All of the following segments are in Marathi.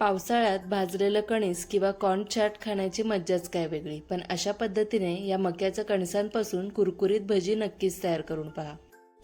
पावसाळ्यात भाजलेलं कणीस किंवा कॉर्न चाट खाण्याची मज्जाच काय वेगळी? पण अशा पद्धतीने या मक्याच्या कणसांपासून कुरकुरीत भजी नक्कीच तयार करून पहा.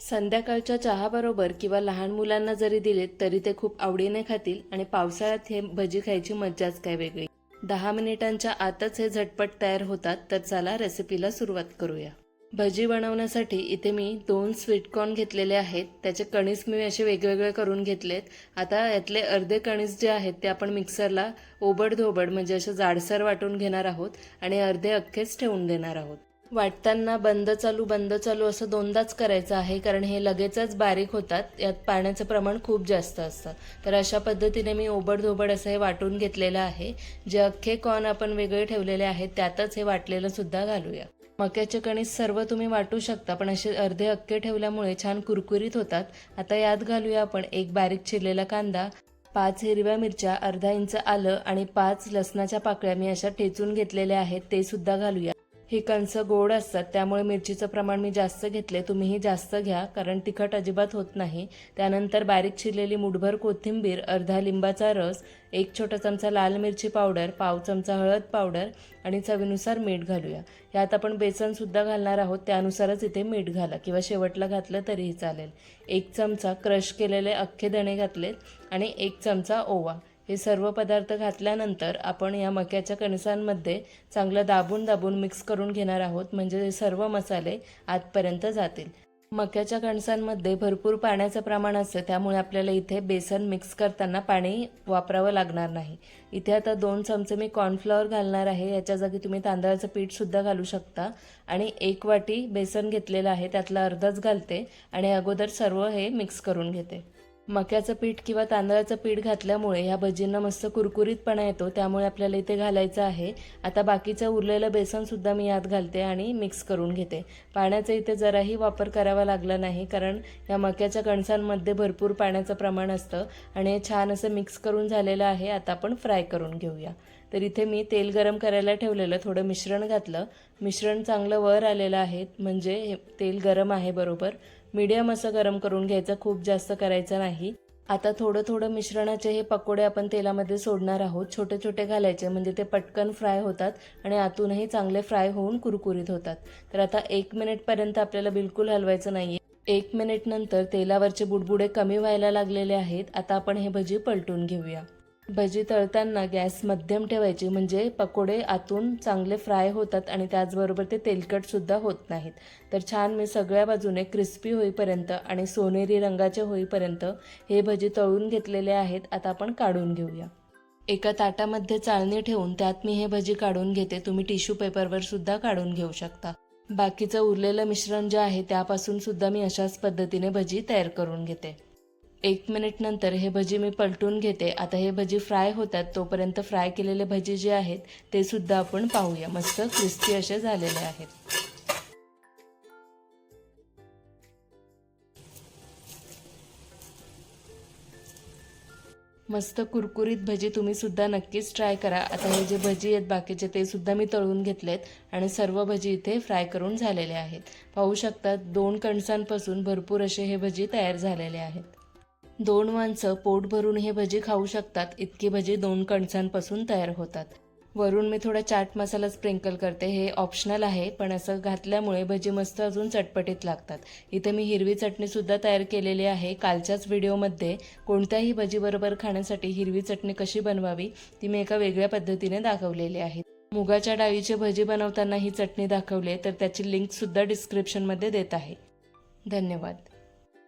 संध्याकाळच्या चहाबरोबर किंवा लहान मुलांना जरी दिलेत तरी ते खूप आवडीने खातील आणि पावसाळ्यात हे भजी खायची मज्जाच काय वेगळी? दहा मिनिटांच्या आतच हे झटपट तयार होतात तर चला रेसिपीला सुरुवात करूया. भजी बनवण्यासाठी इथे मी दोन स्वीटकॉर्न घेतलेले आहेत. त्याचे कणीस मी असे वेगवेगळे करून घेतलेत. आता यातले अर्धे कणीस जे आहेत ते आपण मिक्सरला ओबड धोबड म्हणजे असे जाडसर वाटून घेणार आहोत आणि अर्धे अख्खेच ठेवून देणार आहोत. वाटताना बंद चालू बंद चालू असं दोनदाच करायचं आहे कारण हे लगेचच बारीक होतात. यात पाण्याचं प्रमाण खूप जास्त असतं. तर अशा पद्धतीने मी ओबड धोबड असं हे वाटून घेतलेलं आहे. जे अख्खे कॉर्न आपण वेगळे ठेवलेले आहेत त्यातच हे वाटलेलं सुद्धा घालूया. मक्याचे कणीस सर्व तुम्ही वाटू शकता पण असे अर्धे अक्के ठेवल्यामुळे छान कुरकुरीत होतात. आता यात घालूया आपण एक बारीक चिरलेला कांदा पाच हिरव्या मिरच्या अर्धा इंच आलं आणि पाच लसणाच्या पाकळ्या मी अशा ठेचून घेतलेल्या आहेत ते सुद्धा घालूया. ही कणसं गोड असतात त्यामुळे मिरचीचं प्रमाण मी जास्त घेतले तुम्हीही जास्त घ्या कारण तिखट अजिबात होत नाही. त्यानंतर बारीक चिरलेली मुठभर कोथिंबीर अर्धा लिंबाचा रस एक छोटा चमचा लाल मिरची पावडर पाव चमचा हळद पावडर आणि चवीनुसार मीठ घालूया. यात आपण बेसनसुद्धा घालणार आहोत त्यानुसारच इथे मीठ घाला किंवा शेवटला घातलं तरीही चालेल. एक चमचा क्रश केलेले अख्खे दणे घातलेत आणि एक चमचा ओवा. हे सर्व पदार्थ घातल्यानंतर आपण या मक्याच्या कणसांमध्ये चांगलं दाबून दाबून मिक्स करून घेणार आहोत. म्हणजे हे सर्व मसाले आतपर्यंत जातील. मक्याच्या कणसांमध्ये भरपूर पाण्याचं प्रमाण असतं. त्यामुळे आपल्याला इथे बेसन मिक्स करताना पाणी वापरावं लागणार नाही. इथे आता दोन चमचे मी कॉर्नफ्लॉवर घालणार आहे. याच्या जागी तुम्ही तांदळाचं पीठसुद्धा घालू शकता. आणि एक वाटी बेसन घेतलेलं आहे. त्यातला अर्धच घालते. आणि अगोदर सर्व हे मिक्स करून घेते. मक्याचं पीठ किंवा तांदळाचं पीठ घातल्यामुळे ह्या भजींना मस्त कुरकुरीतपणा येतो त्यामुळे आपल्याला इथे घालायचं आहे. आता बाकीचं उरलेलं बेसनसुद्धा मी यात घालते आणि मिक्स करून घेते. पाण्याचा इथे जराही वापर करावा लागला नाही कारण या मक्याच्या कणसांमध्ये भरपूर पाण्याचं प्रमाण असतं आणि हे छान असं मिक्स करून झालेलं आहे आता आपण फ्राय करून घेऊया. तर इथे मी तेल गरम करायला ठेवलेलं थोडं मिश्रण घातलं. मिश्रण चांगलं वर आलेलं आहे म्हणजे हे तेल गरम आहे बरोबर. मीडियम असं गरम करून घ्यायचं खूप जास्त करायचं नाही. आता थोडं थोडं मिश्रणाचे हे पकोडे आपण तेलामध्ये सोडणार आहोत. छोटे छोटे घालायचे म्हणजे ते पटकन फ्राय होतात आणि आतूनही चांगले फ्राय होऊन कुरकुरीत होतात. तर आता एक मिनिटपर्यंत आपल्याला बिलकुल हलवायचं नाही एक मिनिट नंतर तेलावरचे बुडबुडे कमी व्हायला लागलेले आहेत. आता आपण हे भजी पलटून घेऊया. भजी तळताना गॅस मध्यम ठेवायची म्हणजे पकोडे आतून चांगले फ्राय होतात आणि त्याचबरोबर ते तेलकटसुद्धा होत नाहीत. तर छान मी सगळ्या बाजूने क्रिस्पी होईपर्यंत आणि सोनेरी रंगाचे होईपर्यंत हे भजी तळून घेतलेले आहेत आता आपण काढून घेऊया. एका ताटामध्ये चाळणी ठेवून त्यात मी हे भजी काढून घेते. तुम्ही टिश्यू पेपरवर सुद्धा काढून घेऊ शकता. बाकीचं उरलेलं मिश्रण जे आहे त्यापासून सुद्धा मी अशाच पद्धतीने भजी तयार करून घेते. एक मिनिट नंतर हे भजी मी पलटून घेते. आता हे भजी फ्राय होतात. तोपर्यंत फ्राय केलेले भजी जे आहेत ते सुद्धा आपण पाहूया. मस्त क्रिस्पी असे झालेले आहेत. मस्त कुरकुरीत भजी तुम्ही सुद्धा नक्कीच ट्राय करा. आता हे जे भजी आहेत बाकीचे ते सुद्धा मी तळून घेतलेत आणि सर्व भजी इथे फ्राय करून झालेले आहेत. पाहू शकता दोन कणसांपासून भरपूर असे हे भजी तयार झालेले आहेत. दोन माणसं पोट भरून हे भजी खाऊ शकतात. इतकी भजी दोन कणसांपासून तयार होतात. वरून मी थोडा चाट मसाला स्प्रिंकल करते. हे ऑप्शनल आहे पण असं घातल्यामुळे भजी मस्त अजून चटपटीत लागतात. इथे मी हिरवी चटणीसुद्धा तयार केलेली आहे. कालच्याच व्हिडिओमध्ये कोणत्याही भजीबरोबर खाण्यासाठी हिरवी चटणी कशी बनवावी ती मी एका वेगळ्या पद्धतीने दाखवलेली आहे. मुगाच्या डाळीचे भजी बनवताना ही चटणी दाखवली तर त्याची लिंकसुद्धा डिस्क्रिप्शनमध्ये देत आहे. धन्यवाद.